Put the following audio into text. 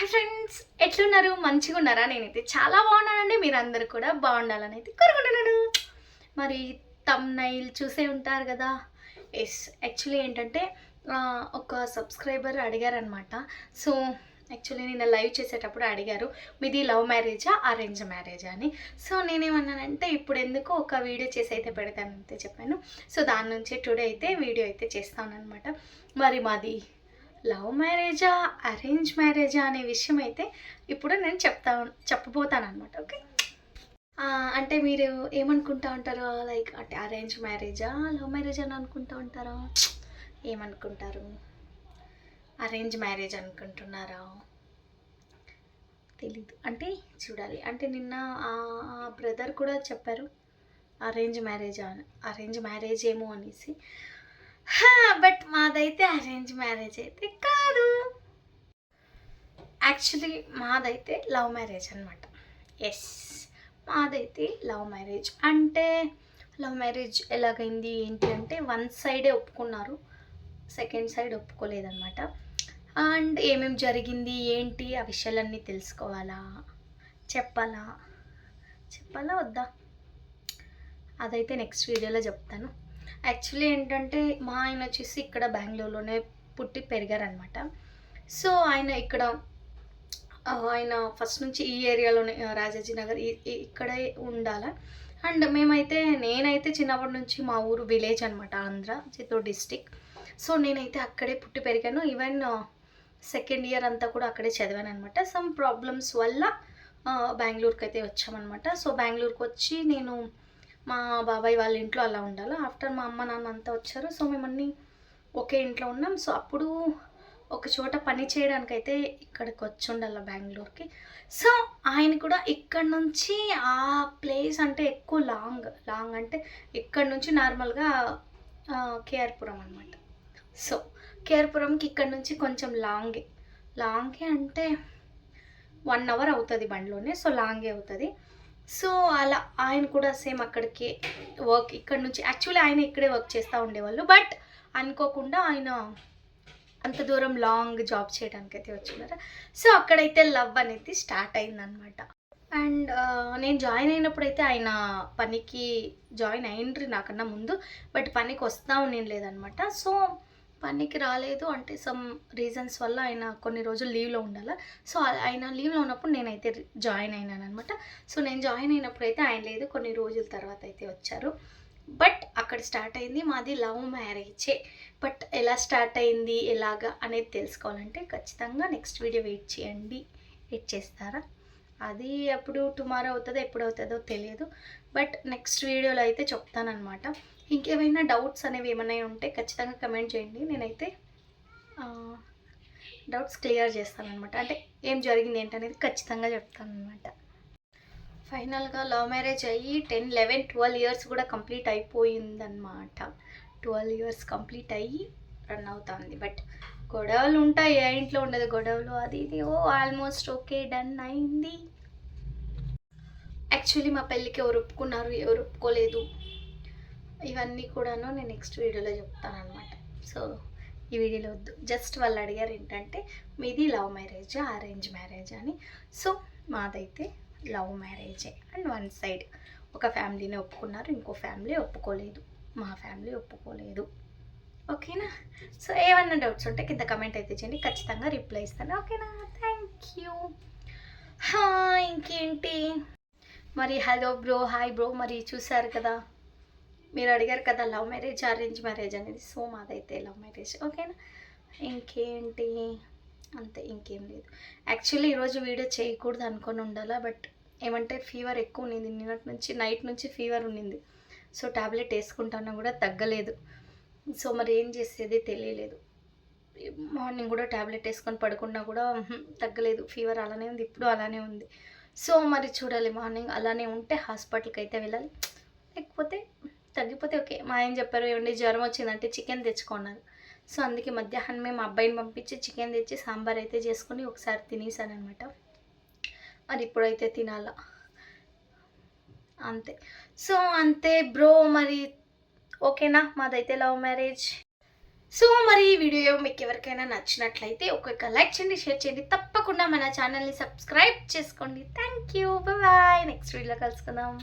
Hi friends ఎట్లున్నారు? మంచిగా ఉన్నారా? నేనైతే చాలా బాగున్నానండి. మీరు అందరు కూడా బాగుండాలని అయితే కోరుకుంటున్నాను. మరి తమ్నైల్ చూసే ఉంటారు కదా? ఎస్ యాక్చువల్లీ ఏంటంటే ఒక సబ్స్క్రైబర్ అడిగారనమాట సో యాక్చువల్లీ నేను లైవ్ చేసేటప్పుడు అడిగారు మీది లవ్ మ్యారేజా అరేంజ్ మ్యారేజా అని. సో నేనేమన్నానంటే ఇప్పుడు ఎందుకు ఒక వీడియో చేసి అయితే పెడతానంతే చెప్పాను. సో దాని నుంచి టుడే అయితే వీడియో అయితే చేస్తాను అనమాట మరి మాది లవ్ మ్యారేజా అరేంజ్ మ్యారేజా అనే విషయం అయితే ఇప్పుడు నేను చెప్తా చెప్పబోతాను అనమాట ఓకే అంటే మీరు ఏమనుకుంటా ఉంటారు? లైక్ అంటే అరేంజ్ మ్యారేజా లవ్ మ్యారేజ్ అని అనుకుంటా ఉంటారా? ఏమనుకుంటారు? అరేంజ్ మ్యారేజ్ అనుకుంటున్నారా? తెలీదు. అంటే చూడాలి. అంటే నిన్న ఆ బ్రదర్ కూడా చెప్పారు అరేంజ్ మ్యారేజ్ అరేంజ్ మ్యారేజ్ ఏమో అనేసి. బట్ మాదైతే అరేంజ్ మ్యారేజ్ అయితే కాదు. యాక్చువల్లీ మాదైతే లవ్ మ్యారేజ్ అనమాట ఎస్ మాదైతే లవ్ మ్యారేజ్ అంటే లవ్ మ్యారేజ్ ఎలాగైంది ఏంటి అంటే వన్ సైడే ఒప్పుకున్నారు సెకండ్ సైడ్ ఒప్పుకోలేదన్నమాట. అండ్ ఏమేమి జరిగింది ఏంటి ఆ విషయాలన్నీ తెలుసుకోవాలా? చెప్పాలా? చెప్పాలా వద్దా? అదైతే నెక్స్ట్ వీడియోలో చెప్తాను. యాక్చువల్లీ ఏంటంటే మా ఆయన వచ్చేసి ఇక్కడ బెంగళూరులోనే పుట్టి పెరిగారనమాట. సో ఆయన ఇక్కడ ఆయన ఫస్ట్ నుంచి ఈ ఏరియాలోనే రాజాజీ నగర్ ఈ- ఇక్కడే ఉండాల. అండ్ మేమైతే నేనైతే చిన్నప్పటి నుంచి మా ఊరు విలేజ్ అనమాట ఆంధ్ర చిత్తూరు డిస్టిక్. సో నేనైతే అక్కడే పుట్టి పెరిగాను. ఈవెన్ సెకండ్ ఇయర్ అంతా కూడా అక్కడే చదివాను అనమాట సమ్ ప్రాబ్లమ్స్ వల్ల బెంగళూరుకి అయితే వచ్చామన్నమాట సో బెంగళూరుకి వచ్చి నేను మా బాబాయ్ వాళ్ళ ఇంట్లో అలా ఉండాలి. ఆఫ్టర్ మా అమ్మ నాన్న అంతా వచ్చారు. సో మేమన్నీ ఒకే ఇంట్లో ఉన్నాం. సో అప్పుడు ఒక చోట పని చేయడానికి అయితే ఇక్కడికి వచ్చి ఉండాలి బెంగళూరుకి. సో ఆయన కూడా ఇక్కడ నుంచి ఆ ప్లేస్ అంటే ఎక్కువ లాంగ్. లాంగ్ అంటే ఇక్కడ నుంచి నార్మల్గా కేఆర్పురం అనమాట సో కేఆర్పురంకి ఇక్కడ నుంచి కొంచెం లాంగే. లాంగే అంటే వన్ అవర్ అవుతుంది బండిలోనే. సో లాంగే అవుతుంది. సో అలా ఆయన కూడా సేమ్ అక్కడికి వర్క్ ఇక్కడ నుంచి యాక్చువల్లీ ఆయన ఇక్కడే వర్క్ చేస్తూ ఉండేవాళ్ళు. బట్ అనుకోకుండా ఆయన అంత దూరం లాంగ్ జాబ్ చేయడానికి అయితే వచ్చినారు. సో అక్కడైతే లవ్ అనేది స్టార్ట్ అయిందనమాట అండ్ uh, నేను జాయిన్ అయినప్పుడు అయితే ఆయన పనికి జాయిన్ అయ్యిండ్రి నాకన్నా ముందు. బట్ పనికి వస్తా లేదనమాట సో పనికి రాలేదు. అంటే సమ్ రీజన్స్ వల్ల ఆయన కొన్ని రోజులు లీవ్లో ఉండాలి. సో ఆయన లీవ్లో ఉన్నప్పుడు నేనైతే జాయిన్ అయినాను అనమాట సో నేను జాయిన్ అయినప్పుడు అయితే ఆయన లేదు. కొన్ని రోజుల తర్వాత అయితే వచ్చారు. బట్ అక్కడ స్టార్ట్ అయింది మాది లవ్ మ్యారేజే. బట్ ఎలా స్టార్ట్ అయింది ఎలాగా అనేది తెలుసుకోవాలంటే ఖచ్చితంగా నెక్స్ట్ వీడియో వెయిట్ చేయండి. వెయిట్ చేస్తారా? అది అప్పుడు టుమారో అవుతుందో ఎప్పుడు అవుతుందో తెలియదు. బట్ నెక్స్ట్ వీడియోలో అయితే చెప్తానమాట ఇంకేమైనా డౌట్స్ అనేవి ఏమైనా ఉంటే ఖచ్చితంగా కమెంట్ చేయండి. నేనైతే డౌట్స్ క్లియర్ చేస్తానమాట అంటే ఏం జరిగింది ఏంటనేది ఖచ్చితంగా చెప్తానమాట ఫైనల్గా లవ్ మ్యారేజ్ అయ్యి టెన్ లెవెన్ ట్వెల్వ్ ఇయర్స్ కూడా కంప్లీట్ అయిపోయిందన్నమాట. ట్వెల్వ్ ఇయర్స్ కంప్లీట్ అయ్యి రన్ అవుతుంది. బట్ గొడవలు ఉంటాయి ఏ ఇంట్లో ఉండదు గొడవలు. అది ఇది. ఓ ఆల్మోస్ట్ ఓకే డన్ అయింది. యాక్చువల్లీ మా పెళ్ళికి ఎవరు ఒప్పుకున్నారు ఎవరు ఒప్పుకోలేదు. ఇవన్నీ కూడాను నేను నెక్స్ట్ వీడియోలో చెప్తాను అనమాట సో ఈ వీడియోలో వద్దు. జస్ట్ వాళ్ళు అడిగారు ఏంటంటే మీది లవ్ మ్యారేజ్ అరేంజ్ మ్యారేజ్ అని. సో మాదైతే లవ్ మ్యారేజే. అండ్ వన్ సైడ్ ఒక ఫ్యామిలీని ఒప్పుకున్నారు ఇంకో ఫ్యామిలీ ఒప్పుకోలేదు. మా ఫ్యామిలీ ఒప్పుకోలేదు. ఓకేనా? సో ఏమన్నా డౌట్స్ ఉంటే కింద కమెంట్ అయితే చేయండి. ఖచ్చితంగా రిప్లై ఇస్తాను. ఓకేనా? థ్యాంక్ యూ ఇంకేంటి? మరి హలో బ్రో హాయ్ బ్రో మరి చూసారు కదా? మీరు అడిగారు కదా లవ్ మ్యారేజ్ అరేంజ్ మ్యారేజ్ అనేది. సో మాదైతే లవ్ మ్యారేజ్ ఓకేనా? ఇంకేంటి? అంతే ఇంకేం లేదు. యాక్చువల్లీ ఈరోజు వీడియో చేయకూడదు అనుకొని ఉండాలా బట్ ఏమంటే ఫీవర్ ఎక్కువ ఉన్నింది. నిన్నటి నుంచి నైట్ నుంచి ఫీవర్ ఉన్నింది. సో టాబ్లెట్ వేసుకుంటాను కూడా తగ్గలేదు. సో మరి ఏం చేసేది తెలియలేదు. మార్నింగ్ కూడా టాబ్లెట్ వేసుకొని పడుకున్నా కూడా తగ్గలేదు. ఫీవర్ అలానే ఉంది ఇప్పుడు అలానే ఉంది. సో మరి చూడాలి మార్నింగ్ అలానే ఉంటే హాస్పిటల్కి అయితే వెళ్ళాలి. లేకపోతే తగ్గిపోతే ఓకే. మా ఆయన చెప్పారు ఏమండి జ్వరం వచ్చిందంటే చికెన్ తెచ్చుకున్నారు. సో అందుకే మధ్యాహ్నం మా అబ్బాయిని పంపించి చికెన్ తెచ్చి సాంబార్ అయితే చేసుకుని ఒకసారి తినేసాను అనమాట మరి ఇప్పుడైతే తినాలా? అంతే. సో అంతే బ్రో మరి ఓకేనా? మాదైతే లవ్ మ్యారేజ్. సో మరి ఈ వీడియో మీకు ఎవరికైనా నచ్చినట్లయితే ఒక్కొక్క లైక్ చేయండి షేర్ చేయండి. తప్పకుండా మన ఛానల్ని సబ్స్క్రైబ్ చేసుకోండి. Thank you bye. నెక్స్ట్ వీడియోలో కలుసుకుందాం.